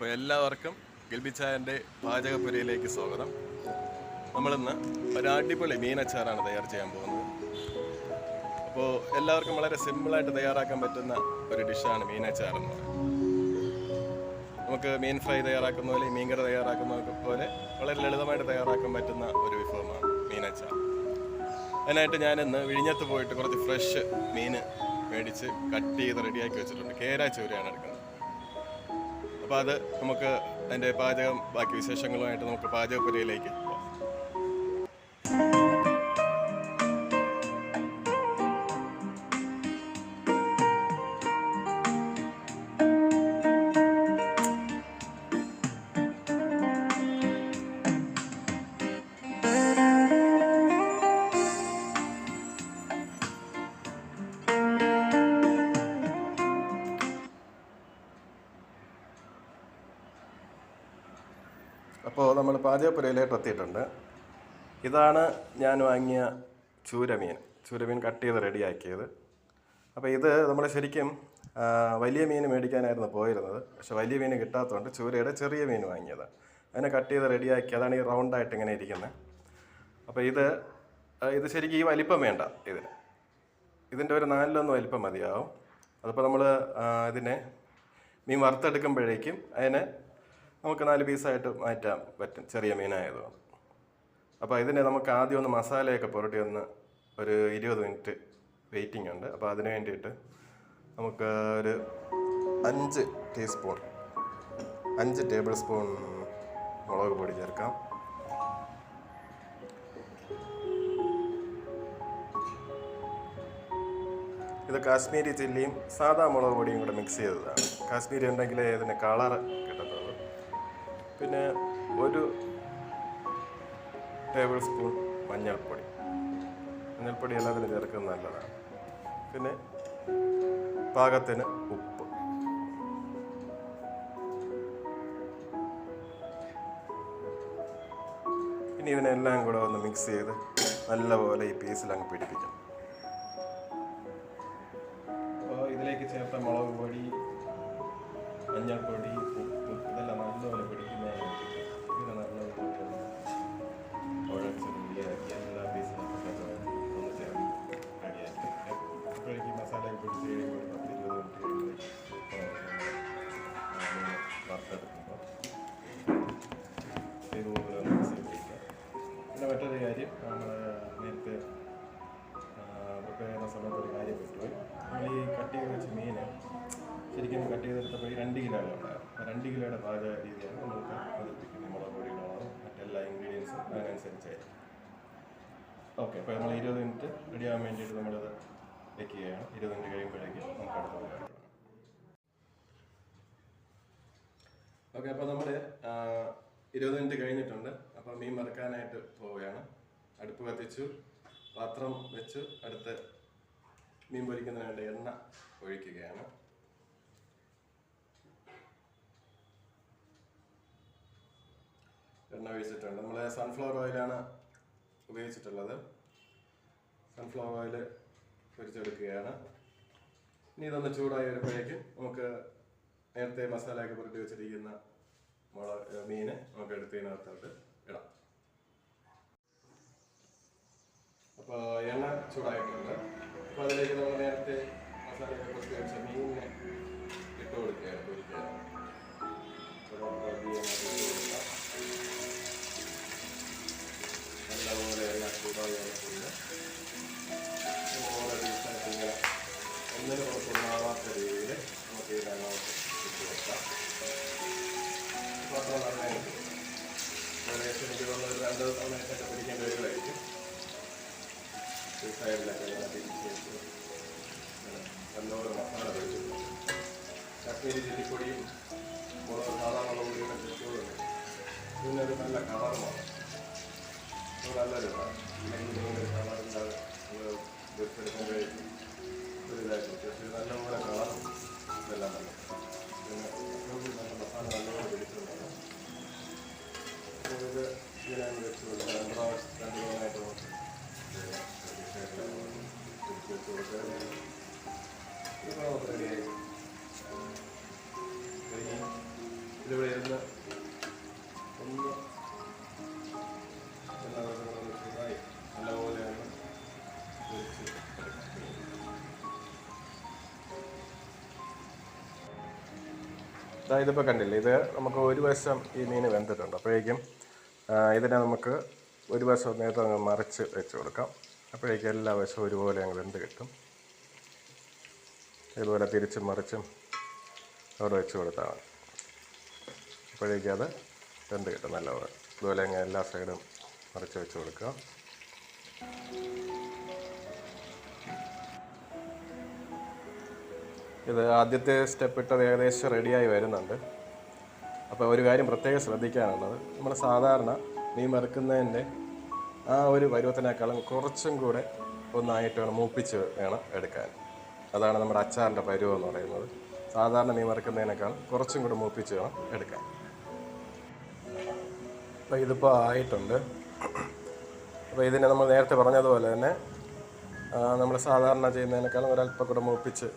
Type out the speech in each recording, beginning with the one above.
അപ്പോൾ എല്ലാവർക്കും ഗിൽബിച്ചായന്റെ പാചകപ്പുരയിലേക്ക് സ്വാഗതം. നമ്മളിന്ന് ഒരു അടിപൊളി മീനച്ചാറാണ് തയ്യാർ ചെയ്യാൻ പോകുന്നത്. അപ്പോൾ എല്ലാവർക്കും വളരെ സിമ്പിളായിട്ട് തയ്യാറാക്കാൻ പറ്റുന്ന ഒരു ഡിഷാണ് പറയുന്നത്. നമുക്ക് മീൻ ഫ്രൈ തയ്യാറാക്കുന്ന പോലെ മീൻ കറി തയ്യാറാക്കുന്ന പോലെ വളരെ ലളിതമായിട്ട് തയ്യാറാക്കാൻ പറ്റുന്ന ഒരു വിഭവമാണ് മീനച്ചാർ അതിനായിട്ട് ഞാനിന്ന് വിഴിഞ്ഞത്ത് പോയിട്ട് കുറച്ച് ഫ്രഷ് മീൻ മേടിച്ച് കട്ട് ചെയ്ത് റെഡിയാക്കി വെച്ചിട്ടുണ്ട്. കേര ചൂരയാണ് എടുക്കുന്നത്. അപ്പോൾ അത് നമുക്ക് അതിന്റെ പാചകം ബാക്കി വിശേഷങ്ങളുമായിട്ട് നമുക്ക് പാചകപ്പുരയിലേക്ക് പോകാം പാചകപ്പുരയിലേക്ക് എത്തിയിട്ടുണ്ട് ഇതാണ് ഞാൻ വാങ്ങിയ ചൂരമീൻ. ചൂരമീൻ കട്ട് ചെയ്ത് റെഡിയാക്കിയത്. അപ്പോൾ ഇത് നമ്മൾ ശരിക്കും വലിയ മീൻ മേടിക്കാനായിരുന്നു പോയിരുന്നത്. പക്ഷേ വലിയ മീൻ കിട്ടാത്തതുകൊണ്ട് ചൂരയുടെ ചെറിയ മീൻ വാങ്ങിയത്. അതിനെ കട്ട് ചെയ്ത് റെഡിയാക്കി അതാണ് ഈ റൗണ്ടായിട്ട് ഇങ്ങനെ ഇരിക്കുന്നത് അപ്പോൾ ഇത് ഇത് ശരിക്കും ഈ വലിപ്പം വേണ്ട ഇതിന്. ഇതിന്റെ ഒരു നാലിലൊന്ന് വലിപ്പം മതിയാവും. അതിപ്പോൾ നമ്മൾ ഇതിനെ മീൻ വറുത്തെടുക്കുമ്പോഴേക്കും അതിനെ നമുക്ക് നാല് പീസായിട്ട് മാറ്റാൻ പറ്റും ചെറിയ മീനായതുകൊണ്ട് അപ്പോൾ ഇതിനെ നമുക്ക് ആദ്യം ഒന്ന് മസാലയൊക്കെ പുരട്ടി ഒന്ന് ഒരു ഇരുപത് മിനിറ്റ് വെയിറ്റിംഗ് ഉണ്ട്. അപ്പോൾ അതിന് വേണ്ടിയിട്ട് നമുക്ക് ഒരു അഞ്ച് ടീസ്പൂൺ അഞ്ച് ടേബിൾ സ്പൂൺ മുളക് പൊടി ചേർക്കാം. ഇത് കാശ്മീരി ചില്ലിയും സാധാ മുളക് പൊടിയും കൂടെ മിക്സ് ചെയ്തതാണ്. കാശ്മീരി ഉണ്ടെങ്കിൽ ഇതിന് കളർ പിന്നെ ഒരു ടേബിൾ സ്പൂൺ മഞ്ഞൾപ്പൊടി. മഞ്ഞൾപ്പൊടി എല്ലാത്തിനും ചേർക്കുന്നത് നല്ലതാണ്. പിന്നെ പാകത്തിന് ഉപ്പ്. ഇനി ഇതിനെല്ലാം കൂടെ ഒന്ന് മിക്സ് ചെയ്ത് നല്ലപോലെ ഈ പീസിൽ അങ്ങ് പിടിപ്പിക്കാം അപ്പോൾ ഇതിലേക്ക് ചേർത്ത മുളക് പൊടി മഞ്ഞൾപ്പൊടി സമയത്ത് ഒരു കാര്യം പറ്റുമോ? നമ്മൾ ഈ കട്ട് ചെയ്ത് വെച്ച മീൻ ശരിക്കും കട്ട് ചെയ്തെടുത്തപ്പോൾ ഈ രണ്ട് കിലോ ഉണ്ടായിരുന്നു. രണ്ട് കിലോയുടെ പാചക രീതിയാണ് നമുക്ക് പതിപ്പിക്കുന്നത് മുളക് പൊടിയുടെ മറ്റെല്ലാ ഇൻഗ്രീഡിയൻസും അതിനനുസരിച്ചായിരിക്കും. ഓക്കെ അപ്പോൾ നമ്മൾ ഇരുപത് മിനിറ്റ് റെഡി ആവാൻ വേണ്ടിയിട്ട് നമ്മളത് വെക്കുകയാണ് ഇരുപത് മിനിറ്റ് കഴിയുമ്പോഴേക്കും നമുക്ക് അടുത്ത ഓക്കെ അപ്പോൾ നമ്മൾ ഇരുപത് മിനിറ്റ് കഴിഞ്ഞിട്ടുണ്ട്. അപ്പോൾ മീൻ മറക്കാനായിട്ട് പോവുകയാണ്. അടുപ്പ് കത്തിച്ചു പാത്രം വെച്ച് അടുത്ത് മീൻ പൊരിക്കുന്നതിന് വേണ്ട എണ്ണ ഒഴിക്കുകയാണ്. എണ്ണ ഒഴിച്ചിട്ടുണ്ട് നമ്മൾ സൺഫ്ലവർ ഓയിലാണ് ഉപയോഗിച്ചിട്ടുള്ളത്. സൺഫ്ലവർ ഓയിൽ പൊരിച്ചെടുക്കുകയാണ്. ഇനി ഇതൊന്ന് ചൂടായി വരുമ്പോഴേക്കും നമുക്ക് നേരത്തെ മസാലയൊക്കെ പുരട്ടി വെച്ചിരിക്കുന്ന മുളക് മീന് നമുക്ക് എടുത്തതിനകത്തോട്ട് ഇടാം അപ്പോൾ എണ്ണ ചൂടായിട്ടുണ്ട്. അപ്പോൾ അതിലേക്ക് നമ്മൾ നേരത്തെ മസാലയൊക്കെ കുറച്ച് വെച്ച മീനിനെ ഇട്ട് കൊടുക്കുകയാണ് പൊരിക്കുക അപ്പോൾ നമുക്ക് അധികം അത് ഇട്ട് കൊടുക്കാം. നല്ലപോലെ എണ്ണ ചൂടായി വന്നിട്ടുണ്ട്. ഓരോ ദിവസമായിട്ട് ഇങ്ങനെ ഒന്നിന് പുറത്തൊന്നാവാത്ത രീതിയിൽ നമുക്ക് ഈ ഇട്ട് ഏകദേശം എനിക്ക് തോന്നുന്നത് രണ്ട് വരുമായിരിക്കും തിരിച്ച് വെച്ച് ഇങ്ങനെ നല്ലോണം മസാല വെച്ചിട്ടുണ്ട് കാശ്മീരി ചില്ലിപ്പൊടിയും മുളക് സാധാ മുളക് പൊടിയും ചേർത്തുകൊണ്ട് പിന്നെ ഒരു നല്ല കളറുമാണ് നല്ലൊരു അല്ലെങ്കിൽ ഒരു കളറില്ലാതെ എടുക്കുമ്പോഴേക്കും ഒരു ഇതായിട്ട് പക്ഷേ നല്ലപോലെ കളറും ഇതെല്ലാം തന്നെ പിന്നെ നല്ല മസാല നല്ലപോലെ പിടിച്ചിട്ടുണ്ടാകും അപ്പോൾ ഇത് ഇങ്ങനെ വെച്ച് രണ്ട് പ്രാവശ്യം രണ്ട് മൂന്നായിട്ട് ഇതിവിടെ ഇരുന്ന് ഇതിപ്പോൾ കണ്ടില്ലേ? ഇത് നമുക്ക് ഒരു വശം ഈ മീൻ വെന്തിട്ടുണ്ട്. അപ്പോഴേക്കും ഇതിനെ നമുക്ക് ഒരു വശം നേരത്തെ മറിച്ച് വെച്ച് കൊടുക്കാം. അപ്പോഴേക്കും എല്ലാ വശവും ഒരുപോലെ അങ്ങ് വെന്ത് കിട്ടും. ഇതുപോലെ തിരിച്ചും മറിച്ചും അവിടെ വെച്ച് കൊടുത്താൽ മതി. അപ്പോഴേക്കും അത് വെന്ത് കിട്ടും നല്ലപോലെ. ഇതുപോലെ അങ്ങ് എല്ലാ സൈഡും മറിച്ച് വെച്ച് കൊടുക്കുക. ഇത് ആദ്യത്തെ സ്റ്റെപ്പ് ഇട്ടത് ഏകദേശം റെഡിയായി വരുന്നുണ്ട്. അപ്പോൾ ഒരു കാര്യം പ്രത്യേകം ശ്രദ്ധിക്കാനുള്ളത്. നമ്മൾ സാധാരണ മീൻ വറുക്കുന്നതിന്റെ ആ ഒരു പരുവത്തിനേക്കാളും കുറച്ചും കൂടെ ഒന്നായിട്ട് വേണം മൂപ്പിച്ച് വേണം എടുക്കാൻ. അതാണ് നമ്മുടെ അച്ചാറിന്റെ പരുവം എന്ന് പറയുന്നത്. സാധാരണ മീൻ വറുക്കുന്നതിനേക്കാൾ കുറച്ചും കൂടെ മൂപ്പിച്ച് വേണം എടുക്കാൻ. അപ്പോൾ ഇതിപ്പോൾ ആയിട്ടുണ്ട്. അപ്പോൾ ഇതിനെ നമ്മൾ നേരത്തെ പറഞ്ഞതുപോലെ തന്നെ നമ്മൾ സാധാരണ ചെയ്യുന്നതിനേക്കാളും ഒരല്പം കൂടെ മൂപ്പിച്ച്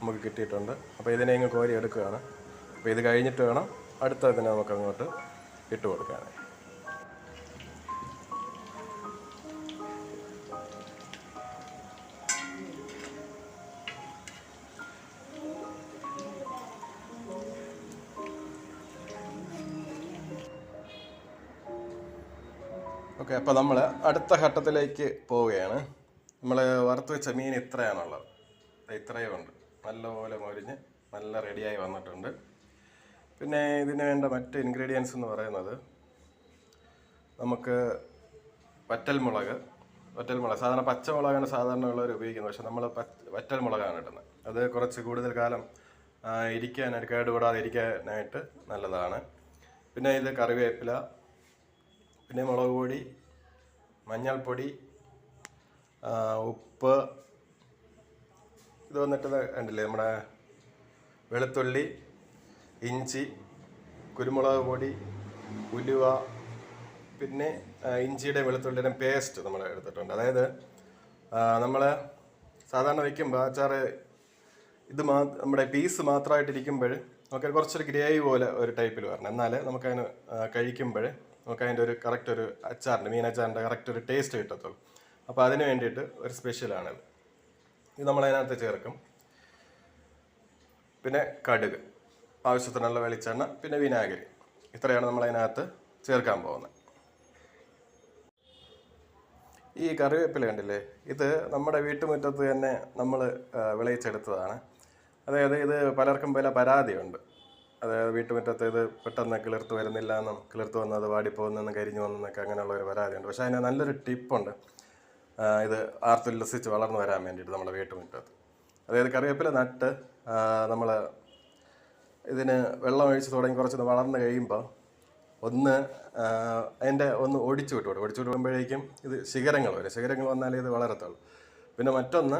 നമുക്ക് കിട്ടിയിട്ടുണ്ട്. അപ്പോൾ ഇതിനെ ഇങ്ങ് കോരി എടുക്കുകയാണ് അപ്പോൾ ഇത് കഴിഞ്ഞിട്ട് വേണം അടുത്ത ഇതിനെ നമുക്ക് അങ്ങോട്ട് ഇട്ട് കൊടുക്കാൻ അപ്പോൾ നമ്മൾ അടുത്ത ഘട്ടത്തിലേക്ക് പോവുകയാണ്. നമ്മൾ വറുത്ത് വെച്ച മീൻ ഇത്രയാണുള്ളത്. ഇത്രയും ഉണ്ട്. നല്ലപോലെ മൊരിഞ്ഞ് നല്ല റെഡിയായി വന്നിട്ടുണ്ട്. പിന്നെ ഇതിന് വേണ്ട മറ്റ് ഇൻഗ്രീഡിയൻസ് എന്ന് പറയുന്നത് നമുക്ക് വറ്റൽമുളക് വറ്റൽമുളക് സാധാരണ പച്ചമുളകാണ് സാധാരണ ഉള്ളവർ ഉപയോഗിക്കുന്നത്. പക്ഷെ നമ്മൾ വറ്റൽമുളകാണ് ഇടുന്നത്. അത് കുറച്ച് കൂടുതൽ കാലം ഇരിക്കാനായിട്ട് കേടുകൂടാതെ ഇരിക്കാനായിട്ട് നല്ലതാണ്. പിന്നെ ഇത് കറിവേപ്പില പിന്നെ മുളക് പൊടി മഞ്ഞൾപ്പൊടി ഉപ്പ് ഇത് വന്നിട്ട് കണ്ടില്ലേ നമ്മുടെ വെളുത്തുള്ളി ഇഞ്ചി കുരുമുളക് പൊടി ഉലുവ പിന്നെ ഇഞ്ചിയുടെ വെളുത്തുള്ളിയുടെ പേസ്റ്റ് നമ്മൾ എടുത്തിട്ടുണ്ട്. അതായത് നമ്മൾ സാധാരണ വയ്ക്കുമ്പോൾ അച്ചാറ് ഇത് മാ നമ്മുടെ പീസ് മാത്രമായിട്ടിരിക്കുമ്പോൾ നമുക്ക് കുറച്ചൊരു ഗ്രേവി പോലെ ഒരു ടൈപ്പിൽ വരണം. എന്നാൽ നമുക്കതിന് കഴിക്കുമ്പോൾ നമുക്ക് അതിന്റെ ഒരു കറക്റ്റ് ഒരു അച്ചാറിന്റെ മീൻ അച്ചാറിന്റെ കറക്റ്റ് ഒരു ടേസ്റ്റ് കിട്ടത്തുള്ളൂ. അപ്പോൾ അതിന് വേണ്ടിയിട്ട് ഒരു സ്പെഷ്യലാണിത് ഇത്. നമ്മൾ നമ്മളതിനകത്ത് ചേർക്കും. പിന്നെ കടുക് ആവശ്യത്തിനുള്ള വെളിച്ചെണ്ണ പിന്നെ വിനാഗിരി. ഇത്രയാണ് നമ്മൾ അതിനകത്ത് ചേർക്കാൻ പോകുന്നത്. ഈ കറിവേപ്പില കണ്ടില്ലേ? ഇത് നമ്മുടെ വീട്ടുമുറ്റത്ത് തന്നെ നമ്മൾ വിളയിച്ചെടുത്തതാണ്. അതായത് ഇത് പലർക്കും പല പരാതിയുണ്ട്. അതായത് വീട്ടുമുറ്റത്ത് ഇത് പെട്ടെന്ന് കിളിർത്ത് വരുന്നില്ല എന്നും കിളിർത്ത് വന്നത് വാടിപ്പോകുന്നെന്നും കരിഞ്ഞു വന്നെന്നൊക്കെ അങ്ങനെയുള്ള ഒരു പരാതിയുണ്ട്. പക്ഷേ അതിന് നല്ലൊരു ടിപ്പുണ്ട്. ഇത് ആർത്തുല്ലസിച്ച് വളർന്നു വരാൻ വേണ്ടിയിട്ട് നമ്മുടെ വീട്ടുമുറ്റത്ത്. അതായത് കറിവേപ്പില നട്ട് നമ്മൾ ഇതിന് വെള്ളം ഒഴിച്ച് തുടങ്ങി കുറച്ചൊന്ന് വളർന്നു കഴിയുമ്പോൾ ഒന്ന് അതിന്റെ ഒന്ന് ഒടിച്ചു വിട്ടു ഒടിച്ചു വിടുമ്പോഴേക്കും ഇത് ശിഖരങ്ങൾ വരും. ശിഖരങ്ങൾ വന്നാലേ ഇത് വളരത്തുള്ളൂ. പിന്നെ മറ്റൊന്ന്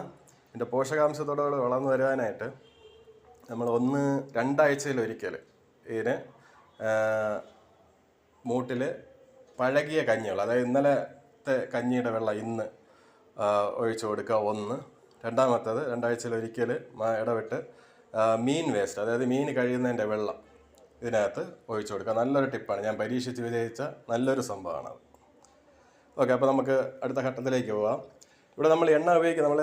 ഇതിന്റെ പോഷകാംശത്തോടുകൂടി വളർന്നു വരുവാനായിട്ട് നമ്മൾ ഒന്ന് രണ്ടാഴ്ചയിൽ ഒരിക്കൽ ഇതിന് മൂട്ടിൽ പഴകിയ കഞ്ഞികൾ അതായത് ഇന്നലത്തെ കഞ്ഞിയുടെ വെള്ളം ഇന്ന് ഒഴിച്ചു കൊടുക്കുക ഒന്ന്. രണ്ടാമത്തത് രണ്ടാഴ്ചയിൽ ഒരിക്കൽ ഇടവിട്ട് ആ, മീൻ വേസ്റ്റ് അതായത് മീൻ കഴിയുന്നതിന്റെ വെള്ളം ഇതിനകത്ത് ഒഴിച്ചു കൊടുക്കുക. നല്ലൊരു ടിപ്പാണ്. ഞാൻ പരീക്ഷിച്ച് വിജയിച്ച നല്ലൊരു സംഭവമാണ് ഓക്കെ അപ്പോൾ നമുക്ക് അടുത്ത ഘട്ടത്തിലേക്ക് പോവാം. ഇവിടെ നമ്മൾ എണ്ണ ഉപയോഗിക്കുക. നമ്മൾ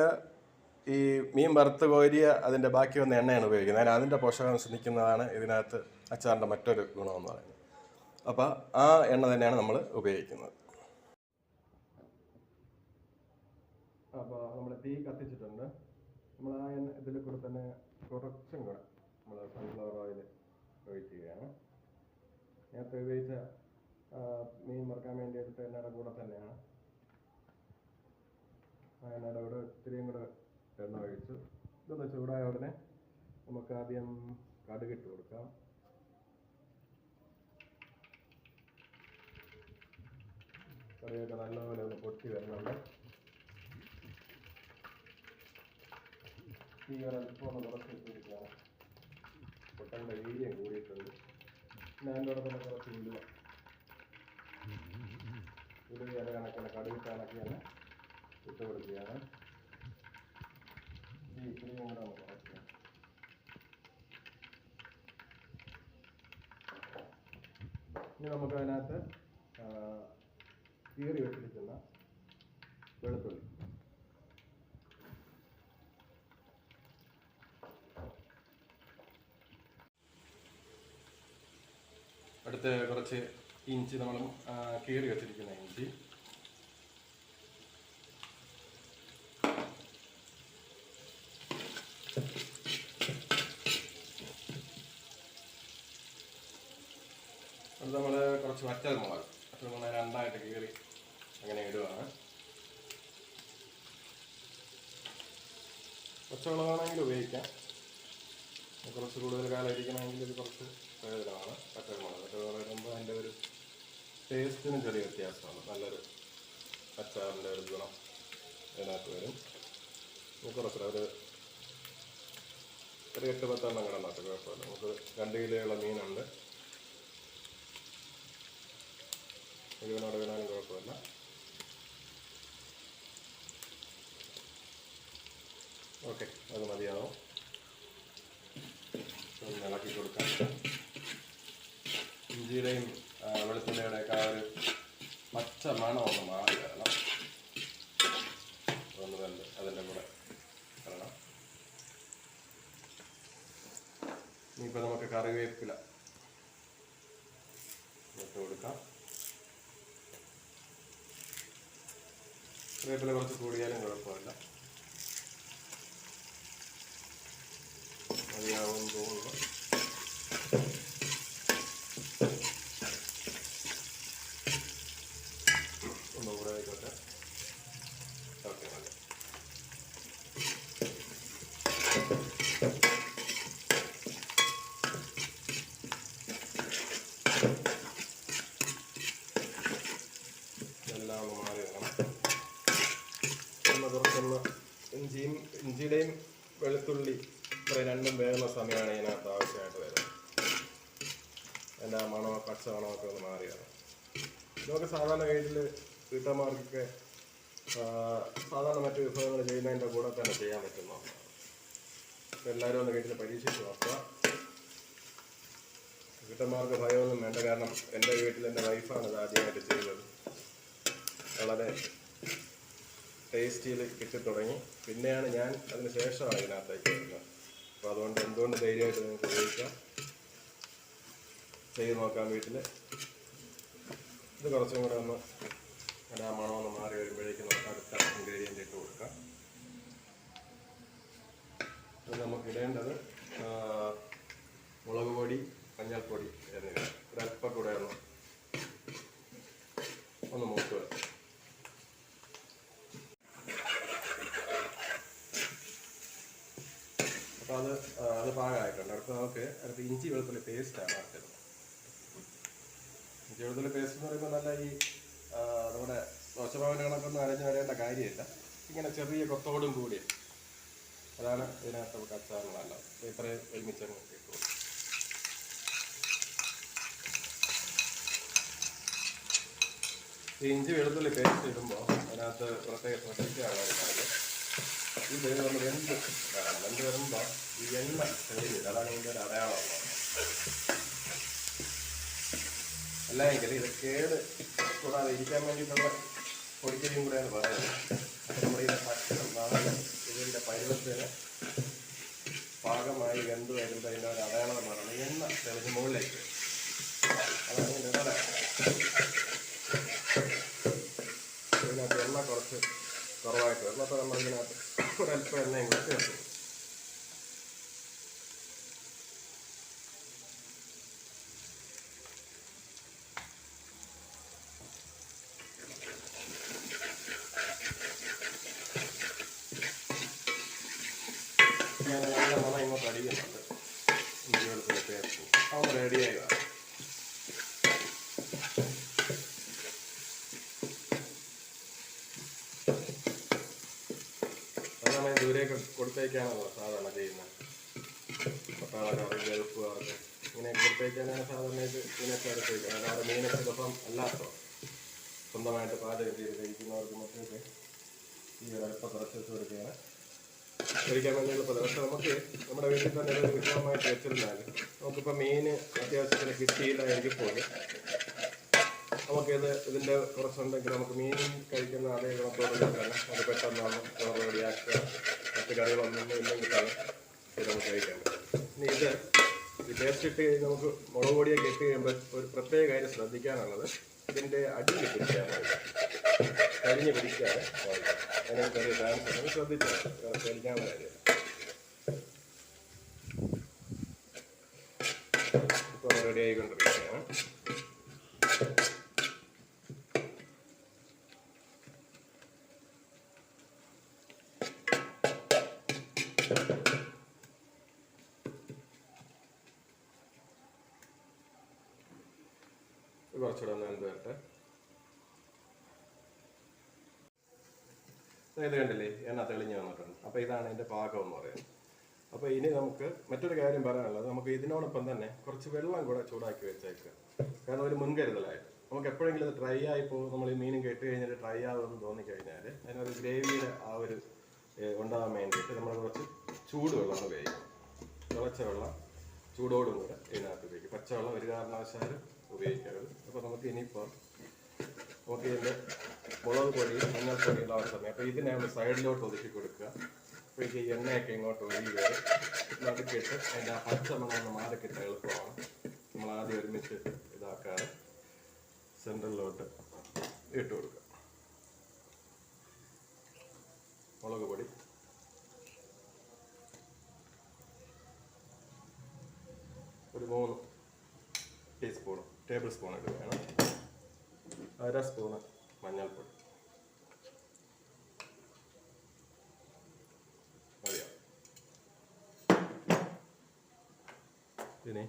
ഈ മീൻ വറുത്ത് കോരിയ അതിന്റെ ബാക്കി വന്ന എണ്ണയാണ് ഉപയോഗിക്കുന്നത്. അതിന് അതിന്റെ പോഷകാംശം നിൽക്കുന്നതാണ് ഇതിനകത്ത് അച്ചാറിന്റെ മറ്റൊരു ഗുണമെന്ന് പറയുന്നത്. അപ്പോൾ ആ എണ്ണ തന്നെയാണ് നമ്മൾ ഉപയോഗിക്കുന്നത്. അപ്പോൾ നമ്മൾ തീ കത്തിച്ചിട്ടുണ്ട്. നമ്മൾ ആ എണ്ണ ഇതിൽ കൂടെ തന്നെ കുറച്ചും കൂടെ നമ്മൾ സൺഫ്ലവർ ഓയിൽ ഒഴിക്കുകയാണ് നേരത്തെ ഉപയോഗിച്ച മീൻ വറുക്കാൻ വേണ്ടി എടുത്ത എണ്ണയുടെ കൂടെ തന്നെയാണ്. ആ എണ്ണയുടെ കൂടെ ഇത്തിരിയും കൂടെ എണ്ണ ഒഴിച്ച് ഇതൊന്ന് ചൂടായ ഉടനെ നമുക്ക് ആദ്യം കടുകിട്ട് കൊടുക്കാം. കറിയൊക്കെ നല്ലപോലെ ഒന്ന് പൊട്ടി വരുന്നുണ്ട്. ഈ ഒരല്പം ഒന്ന് കുറച്ച് ഇട്ടിരിക്കുകയാണ് പൊട്ടേണ്ട വീര്യം കൂടിയിട്ടുണ്ട്. പിന്നെ അതിന്റെ കുറച്ച് കണക്കിന് കണക്കിന് ഇട്ട് കൊടുക്കുകയാണ്. ഇത്രയും നമുക്ക് അതിനകത്ത് കീറി വെച്ചിരിക്കുന്ന വെളുത്തുള്ളി. അടുത്ത കുറച്ച് ഇഞ്ചി നമ്മൾ കീറി വെച്ചിരിക്കുന്ന ഇഞ്ചി. അത് നമ്മൾ കുറച്ച് വറ്റൽ മുളക്. വറ്റൽ മുളക് രണ്ടായിട്ട് കീറി അങ്ങനെ ഇടുകയാണ് പച്ചമുളകാണെങ്കിൽ ഉപയോഗിക്കാം. കുറച്ച് കൂടുതൽ കാലം ഇരിക്കണമെങ്കിൽ ഇത് കുറച്ച് പ്രയോജനമാണ്. പച്ചമുളക്. പച്ചമുളക് ഇടുമ്പോൾ അതിന്റെ ഒരു ടേസ്റ്റിന് ചെറിയ വ്യത്യാസമാണ്. നല്ലൊരു അച്ചാറിന്റെ ഒരു ഗുണം ഇതിനകത്ത് വരും. കുറച്ച് ഒരു ഒരു എട്ട് പത്തെണ്ണം കിടന്നിട്ട് കുഴപ്പമില്ല. നമുക്ക് രണ്ട് കിലോയുള്ള മീനുണ്ട്. വീണാലും കുഴപ്പമില്ല. ഓക്കെ അത് മതിയാവും. ഇളക്കി കൊടുക്കാം. ഇഞ്ചിയുടെയും വെളുത്തുള്ളിയുടെയൊക്കെ ആ ഒരു പച്ച മണം മാറി വരണം. ഒന്ന് അതിന്റെ കൂടെ വരണം ഇനിയിപ്പോൾ നമുക്ക് കറിവേപ്പില ഇട്ട് കൊടുക്കാം. കറിവേപ്പില കുറച്ച് കൂടിയാലും കുഴപ്പമില്ല. മതിയാവും തോന്നുന്നു ഒന്നും കൂടെ ആയിക്കോട്ടെ ഓക്കെ മതി എല്ലാം ഒന്ന് മാറി വേണം ഒന്ന് കുറച്ചൊന്ന് ഇഞ്ചിയും ഇഞ്ചിയുടെയും വെളുത്തുള്ളി ഇത്ര രണ്ടും വേകുന്ന സമയമാണ് ഇതിനകത്ത് ആവശ്യമായിട്ട് വരുന്നത് എന്റെ ആ മണമോ പച്ച മണമൊക്കെ ഒന്ന് മാറിയാണ് ഇതൊക്കെ സാധാരണ വീട്ടിൽ വീട്ടമ്മമാർക്കൊക്കെ സാധാരണ മറ്റു വിഭവങ്ങൾ ചെയ്യുന്നതിന്റെ കൂടെ തന്നെ ചെയ്യാൻ പറ്റുന്നു എല്ലാവരും ഒന്ന് വീട്ടിൽ പരീക്ഷിച്ച് നോക്കുക. വീട്ടമ്മമാർക്ക് ഭയമൊന്നും വേണ്ട കാരണം എന്റെ വീട്ടിൽ എന്റെ വൈഫാണ് ഇത് ആദ്യമായിട്ട് ചെയ്തത് വളരെ ടേസ്റ്റിയിൽ കിട്ടി തുടങ്ങി. പിന്നെയാണ് ഞാൻ അതിന് ശേഷമാണ് ഇതിനകത്തേക്ക് വരുന്നത്. അപ്പോൾ അതുകൊണ്ട് എന്തുകൊണ്ട് ധൈര്യമായിട്ട് നിങ്ങൾക്ക് ഉപയോഗിക്കാം? ചെയ്ത് നോക്കാം വീട്ടിൽ ഇത് കുറച്ചും കൂടെ ഒന്ന് അതിന്റെ മണം ഒന്ന് മാറി വരുമ്പോഴേക്കും നമുക്ക് അടുത്ത ഇൻഗ്രീഡിയന്റ് ഇട്ട് കൊടുക്കാം. അത് നമുക്ക് ഇടേണ്ടത് മുളക് പൊടി മഞ്ഞൾപ്പൊടി എന്നിവ ഒരല്പം കൂടെ ഒന്ന് ഒന്ന് മൂത്ത് വരാം അപ്പോൾ അത് അത് പാകമായിട്ടുണ്ട്. അടുത്ത് നമുക്ക് അടുത്ത് ഇഞ്ചി വെളുത്തുള്ളി പേസ്റ്റാണ് ആക്കുന്നത് വെളുത്തുള്ളി പേസ്റ്റ് എന്ന് പറയുമ്പോൾ നല്ല ഈ നമ്മുടെ ദോശമാവിന്റെ കണക്കൊന്നും അരഞ്ഞു വരേണ്ട കാര്യമില്ല. ഇങ്ങനെ ചെറിയ കൊത്തോടും കൂടി അതാണ് ഇതിനകത്ത് നമുക്ക് അപ്പോൾ ഇത്രയും ഒരുമിച്ച് അങ്ങ് ഈ ഇഞ്ചി വെളുത്തുള്ളി പേസ്റ്റ് ഇടുമ്പോൾ അതിനകത്ത് പ്രത്യേക ശ്രദ്ധിക്കാനുള്ള കാര്യം ഇത് നമ്മൾ എന്ത് എന്ത് വരുമ്പോൾ ഈ എണ്ണ ശരി അതാണ് ഇതിന്റെ ഒരു അടയാളം. അല്ലെങ്കിൽ ഇത് കേട് കൂടാതെ ഇരിക്കാൻ വേണ്ടിയിട്ടുള്ള പൊടിക്കലും കൂടെയാണ് പറയുന്നത്. നമ്മുടെ ഇതിന്റെ ഭക്ഷണം നാളെ ഇതിന്റെ പരുവത്തിന് പാകമായി വെന്ത് വരുമ്പോൾ അതിന്റെ ഒരു അടയാളം എന്ന് എന്ന എണ്ണ തെളിഞ്ഞ് മുകളിലേക്ക്. അതാണ് ഇതിന്റെ അടയാളം. ഇതിനകത്ത് എണ്ണ കുറച്ച് കുറവായിട്ട് വരും. അപ്പോൾ നമ്മൾ ഒരല്പം എണ്ണയും കൂടെ ചേർക്കും ഞാൻ നല്ല മണം ഇങ്ങോട്ട് അടിക്കുന്നുണ്ട് ഇഞ്ചി വെളുത്തുള്ളി പേസ്റ്റ് അതൊന്ന് റെഡിയായി വേണം അത് നമ്മൾ ദൂരെയൊക്കെ കൊടുത്തേക്കാണല്ലോ സാധാരണ ചെയ്യുന്നത്. പട്ടാളക്കാർക്ക് ഗൾഫുകാർക്ക് ഇങ്ങനെ കൊടുത്തേക്കാനാണ് സാധാരണ ഇത് ഇതിനൊക്കെ അടുത്തേക്ക്. കാരണം അവിടെ മീനൊക്കെ ചിലപ്പം അല്ലാത്തോ? സ്വന്തമായിട്ട് പാചകം ചെയ്ത് കഴിക്കുന്നവർക്ക് മറ്റൊക്കെ ഈ ഒരു അല്പം കുറച്ച് വെച്ച് കൊടുക്കുകയാണ് കഴിക്കാൻ വേണ്ടി പക്ഷെ നമുക്ക് നമ്മുടെ വീട്ടിൽ തന്നെ ഒരു വിഭവമായിട്ട് വെച്ചിരുന്നാൽ നമുക്കിപ്പോൾ മീൻ അത്യാവശ്യത്തിന് കിട്ടിയില്ല എങ്കിൽ പോലും നമുക്കിത് ഇതിന്റെ കുറച്ചുണ്ടെങ്കിൽ നമുക്ക് മീൻ കഴിക്കുന്ന അതേ ഗുണത്തോടെ തന്നെ അത് പെട്ടെന്നാണ് റെഡിയാക്കുക. മറ്റു കറികളൊന്നും എല്ലാം തന്നെ ഇത് നമുക്ക് കഴിക്കാൻ പറ്റും ഇനി ഇത് ഈ പേസ്റ്റ് ഇട്ട് കഴിഞ്ഞ് നമുക്ക് മുളക് പൊടിയൊക്കെ ഇട്ട് കഴിയുമ്പോൾ ഒരു പ്രത്യേക കാര്യം ശ്രദ്ധിക്കാനുള്ളത് ഇതിന്റെ അടിയിൽ പിടിക്കാനായിട്ട് കരിഞ്ഞ് പിടിക്കാതെ പാടില്ല. അതിന് ചെറിയ ഡാൻസ് ഒന്ന് ശ്രദ്ധിച്ചാൽ മതി. കാര്യം ഇപ്പോൾ റെഡി ആയിക്കൊണ്ടിരിക്കുകയാണ് ഇത് കുറച്ചുകൂടെ ഒന്ന് എന്ത് വരട്ടെ ദാ ഇത് കണ്ടില്ലേ? എന്നാ തെളിഞ്ഞു വന്നിട്ടുണ്ട്. അപ്പോൾ ഇതാണ് ഇതിന്റെ പാകം എന്ന് പറയുന്നത്. അപ്പോൾ ഇനി നമുക്ക് മറ്റൊരു കാര്യം പറയാനുള്ളത്. നമുക്ക് ഇതിനോടൊപ്പം തന്നെ കുറച്ച് വെള്ളം കൂടെ ചൂടാക്കി വെച്ചേക്കുക കാരണം ഒരു മുൻകരുതലായിട്ട്. നമുക്ക് എപ്പോഴെങ്കിലും ഇത് ഡ്രൈ ആയി പോകും. നമ്മൾ ഈ മീനും കെട്ടി കഴിഞ്ഞിട്ട് ഡ്രൈ ആവുമെന്ന് തോന്നിക്കഴിഞ്ഞാൽ അതിനൊരു ഗ്രേവിയുടെ ആ ഒരു ഉണ്ടാകാൻ വേണ്ടിയിട്ട് നമ്മൾ കുറച്ച് ചൂടുവെള്ളം ഉപയോഗിക്കണം തിളച്ച വെള്ളം ചൂടോടും കൂടെ ഇതിനകത്ത് ഉപയോഗിക്കും. പച്ചവെള്ളം ഒരു കാരണവശാലും ഉപയോഗിക്കരുത്. അപ്പോൾ നമുക്ക് ഇനിയിപ്പോൾ നമുക്ക് ഇതിന്റെ മുളക് പൊടി മഞ്ഞൾപ്പൊടിയുള്ള ആവശ്യമാണ് അപ്പോൾ ഇതിനെ നമ്മൾ സൈഡിലോട്ട് ഒതുക്കി കൊടുക്കുക. അപ്പോഴേക്ക് ഈ എണ്ണയൊക്കെ ഇങ്ങോട്ട് ഒഴുകി വരും. നടുക്കിട്ട് അതിന്റെ ആ പച്ച മണം ഒന്ന് മാറിക്കിട്ട് എളുപ്പമാണ്. നമ്മൾ ആദ്യം ഒരുമിച്ച് ഇതാക്കാതെ സെന്ററിലോട്ട് ഇട്ട് കൊടുക്കുക. മുളക് പൊടി ഒരു മൂന്ന് ടീസ്പൂൺ ടേബിൾ സ്പൂൺ ഇട്ട് വേണം. അര സ്പൂണ് മഞ്ഞൾപ്പൊടി. ഇനി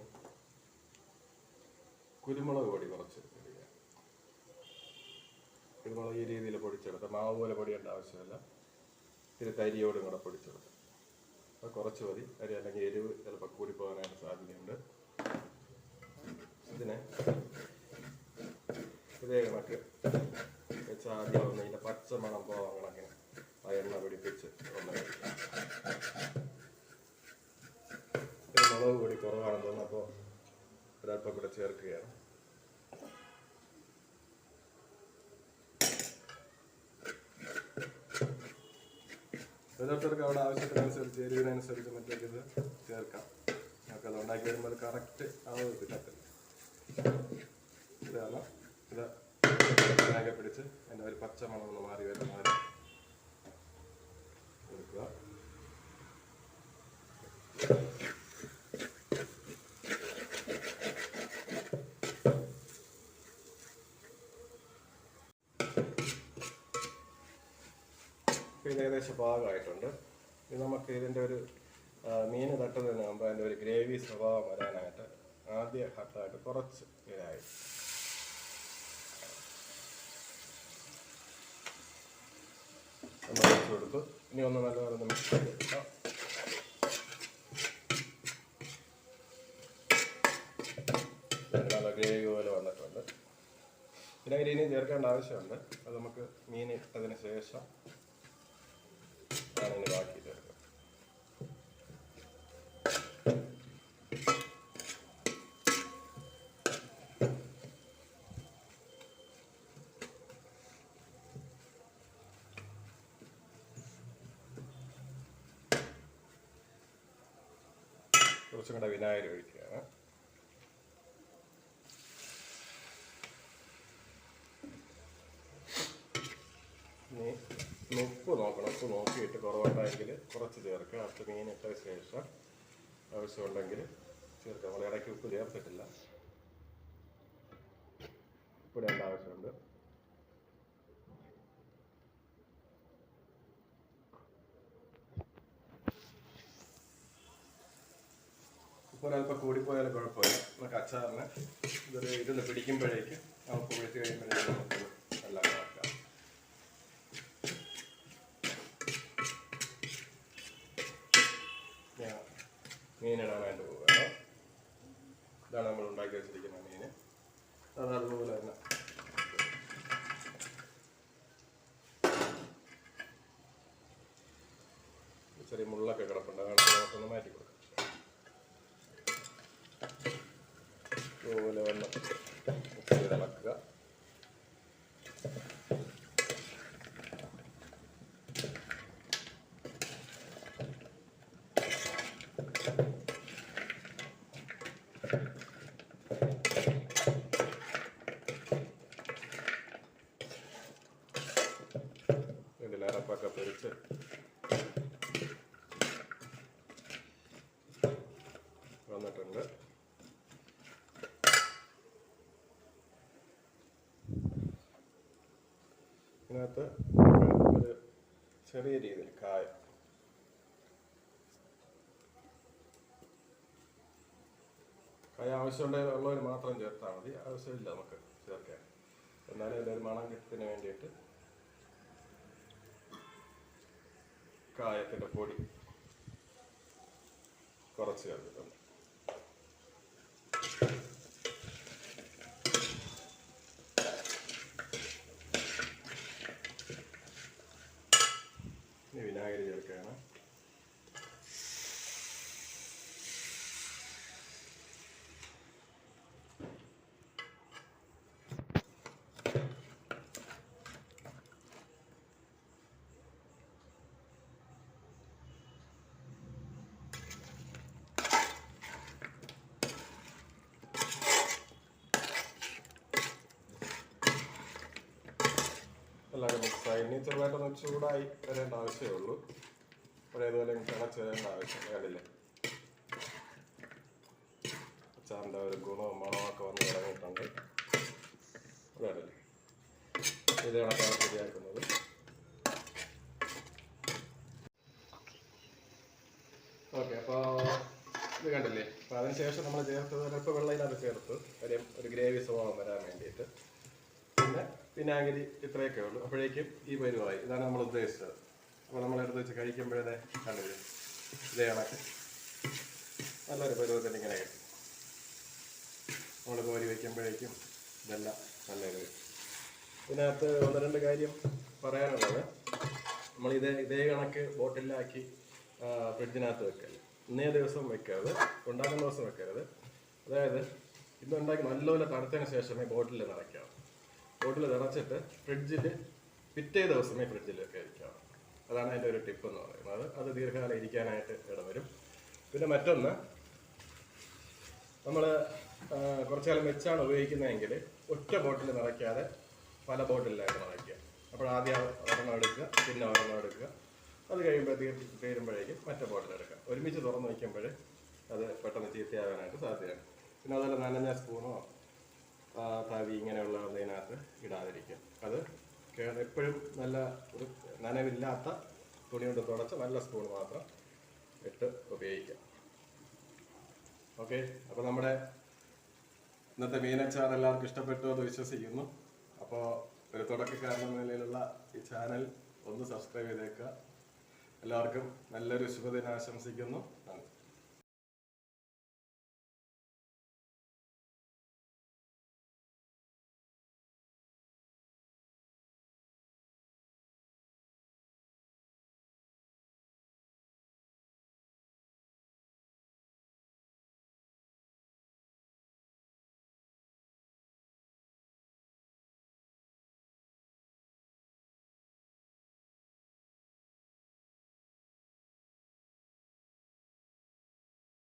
കുരുമുളക് പൊടി കുറച്ച്. കുരുമുളക് ഈ രീതിയിൽ പൊടിച്ചെടുത്ത് മാവ് പോലെ പൊടിയേണ്ട ആവശ്യമില്ല. ഇത്തിരി തരിയോടും കൂടെ പൊടിച്ചെടുത്ത്. അപ്പോൾ കുറച്ച് മതി. അരി അല്ലെങ്കിൽ എരിവ് ചിലപ്പോൾ കൂടി പോകാനായിട്ട് സാധ്യതയുണ്ട്. ഇതിനെ ഇതേ കണക്ക് വെച്ച് ആദ്യം ഒന്ന് ഇതിന്റെ പച്ച മണം പോകാൻ കണക്കിന് ആ എണ്ണ പിടിപ്പിച്ച് ഒന്ന് മുളക് പൊടി കുറവാണെന്ന് തോന്നുന്നു. അപ്പോൾ ഒരല്പം കൂടെ ചേർക്കുകയാണ്. ഓരോരുത്തർക്ക് അവിടെ ആവശ്യത്തിനനുസരിച്ച് എരിവിനനുസരിച്ച് മറ്റൊക്കെ ഇത് ചേർക്കാം. ഞങ്ങൾക്ക് അത് ഉണ്ടാക്കി വരുമ്പോൾ അത് കറക്റ്റ് അളവ് കിട്ടത്തില്ല. ഇതാണ്. ഇത് പിടിച്ച് അതിന്റെ ഒരു പച്ച മണം ഒന്ന് മാറി വരുന്ന വരെ കൊടുക്കുക ഇപ്പം ഇത് ഏകദേശം പാകമായിട്ടുണ്ട് ഇത് നമുക്ക് ഇതിന്റെ ഒരു മീൻ തട്ടുന്നതിന് മുമ്പ് അതിന്റെ ഒരു ഗ്രേവി സ്വഭാവം വരാനായിട്ട് ആദ്യ ഘട്ടമായിട്ട് കുറച്ച് ഇതായി. കൊടുത്തു. ഇനി ഒന്ന് നല്ലപോലെ ഒന്ന് മിക്സ് ചെയ്തെടുക്കാം നല്ല ഗ്രേവി പോലെ വന്നിട്ടുണ്ട്. അതിൽ ഇനിയും ചേർക്കേണ്ട ആവശ്യമുണ്ട്. അത് നമുക്ക് മീൻ ഇട്ടതിന് ശേഷം ആണ് ഇനി ബാക്കി ചേർക്കുക കുറച്ചും കൂടെ വിനാഗിരി ഒഴിക്കുകയാണ് ഉപ്പ് നോക്കണം. ഉപ്പ് നോക്കിയിട്ട് കുറവുണ്ടായെങ്കിൽ കുറച്ച് ചേർക്കുക. അടുത്ത് മീനിട്ട ശേഷം ആവശ്യമുണ്ടെങ്കിൽ ചേർക്കുക. നമ്മൾ ഇടയ്ക്ക് ഉപ്പ് ചേർത്തിട്ടില്ല ഉപ്പ് ഇടേണ്ട ആവശ്യമുണ്ട് ഉപ്പ് ഒരല്പം കൂടിപ്പോയാലും കുഴപ്പമില്ല. നമുക്ക് അച്ചാറിന് ഇതൊരു ഇതൊന്ന് പിടിക്കുമ്പോഴേക്ക് നമുക്ക് പിടിച്ച് കഴിയുമ്പോഴേക്കും നമുക്ക് എല്ലാം കറക്കാം ഞാൻ മീനിടാനായിട്ട് പോവുകയാണ് ഇതാണ് നമ്മൾ ഉണ്ടാക്കി വെച്ചിരിക്കുന്ന മീൻ അത് അതുപോലെ തന്നെ ചെറിയ മുള്ളൊക്കെ കിടപ്പുണ്ട് അതാണ് നമുക്കൊന്ന് മാറ്റി കൊടുക്കാം ഇതുപോലെ വന്ന് മിക്സ് ചെയ്ത് ഇളക്കുക ചെറിയ രീതിയിൽ കായം. കായ ആവശ്യമുണ്ടെങ്കിൽ ഉള്ളവർ മാത്രം ചേർത്താൽ മതി. ആവശ്യമില്ല നമുക്ക് ചേർക്കാൻ. എന്നാലും അതിന്റെ ഒരു മണം കിട്ടത്തിന് വേണ്ടിയിട്ട് കായത്തിന്റെ പൊടി കുറച്ച് ചേർത്തിട്ടുണ്ട് ഇനി വിനാഗിരി ചേർക്കുകയാണ് എല്ലാവരും മിക്സായി ചെറുതായിട്ടൊന്ന് ചൂടായി വരേണ്ട ആവശ്യമേ ഉള്ളൂ. പഴയതുപോലെ തിളച്ച് വരേണ്ട ആവശ്യം കണ്ടില്ലേ? അച്ചാറിന്റെ ഒരു ഗുണവും മണമൊക്കെ വന്ന് തുടങ്ങിയിട്ടുണ്ട് അതല്ലേ ഇത് കണക്കാണ് ശരിയാക്കുന്നത്. ഓക്കെ അപ്പോൾ ഇത് കണ്ടില്ലേ? അപ്പോൾ അതിനുശേഷം നമ്മൾ ചേർത്തത് ഒരല്പം വെള്ളയിലാണ് ചേർത്ത്. ഒരു ഗ്രേവി സ്വഭാവം വരാൻ വേണ്ടിയിട്ട്. വിനാഗിരി ഇത്രയൊക്കെ ഉള്ളൂ. അപ്പോഴേക്കും ഈ പരുവായി ഇതാണ് നമ്മൾ ഉദ്ദേശിച്ചത്. അപ്പോൾ നമ്മൾ എടുത്ത് വെച്ച് കഴിക്കുമ്പോഴേ കണ്ടുവരും ഇതേ. കണക്ക് നല്ലൊരു പരുവത്തിന് ഇങ്ങനെ കിട്ടും. നമ്മൾ കോരി വയ്ക്കുമ്പോഴേക്കും ഇതെല്ലാം നല്ലൊരു ഇതിനകത്ത് ഒന്ന് രണ്ട് കാര്യം പറയാനുള്ളത്. നമ്മൾ ഇതേ ഇതേ കണക്ക് ബോട്ടിലാക്കി ഫ്രിഡ്ജിനകത്ത് വെക്കരുത്. ഇന്നേ ദിവസം വെക്കരുത്. ഉണ്ടാക്കുന്ന ദിവസം വെക്കരുത്. അതായത് ഇതുണ്ടാക്കി നല്ലപോലെ തണുത്തതിന് ശേഷമേ ബോട്ടിൽ നിറയ്ക്കാവൂ. ബോട്ടിൽ നിറച്ചിട്ട് ഫ്രിഡ്ജിൽ പിറ്റേ ദിവസമേ ഫ്രിഡ്ജിൽ ഇരിക്കാം. അതാണ് അതിന്റെ ഒരു ടിപ്പ് എന്ന് പറയുന്നത്. അത് ദീർഘകാലം ഇരിക്കാനായിട്ട് ഇടവരും. പിന്നെ മറ്റൊന്ന് നമ്മൾ കുറച്ചു കാലം വെച്ചാണ് ഉപയോഗിക്കുന്നതെങ്കിൽ ഒറ്റ ബോട്ടിൽ നിറയ്ക്കാതെ പല ബോട്ടിലായിട്ട് നിറയ്ക്കുക. അപ്പോൾ ആദ്യം ഒരെണ്ണം എടുക്കുക പിന്നെ ഒരെണ്ണം എടുക്കുക. അത് കഴിയുമ്പോൾ തീർത്തി തീരുമ്പോഴേക്കും മറ്റേ ബോട്ടിൽ എടുക്കുക. ഒരുമിച്ച് തുറന്ന് വയ്ക്കുമ്പോൾ അത് പെട്ടെന്ന് ചീത്തയാകാനായിട്ട് സാധ്യതയാണ് പിന്നെ അതുപോലെ നനഞ്ഞ സ്പൂണോ തവി ഇങ്ങനെയുള്ള അതിനകത്ത് ഇടാതിരിക്കുക. അത് എപ്പോഴും നല്ല ഒരു നനവില്ലാത്ത തുണി കൊണ്ട് തുടച്ച് നല്ല സ്പൂൺ മാത്രം ഇട്ട് ഉപയോഗിക്കാം ഓക്കെ അപ്പോൾ നമ്മുടെ ഇന്നത്തെ മീനച്ചാർ എല്ലാവർക്കും ഇഷ്ടപ്പെട്ടു എന്ന് വിശ്വസിക്കുന്നു. അപ്പോൾ ഒരു തുടക്കക്കാരൻ നിലയിലുള്ള ഈ ചാനൽ ഒന്ന് സബ്സ്ക്രൈബ് ചെയ്തേക്കുക. എല്ലാവർക്കും നല്ലൊരു ശുഭദിനം ആശംസിക്കുന്നു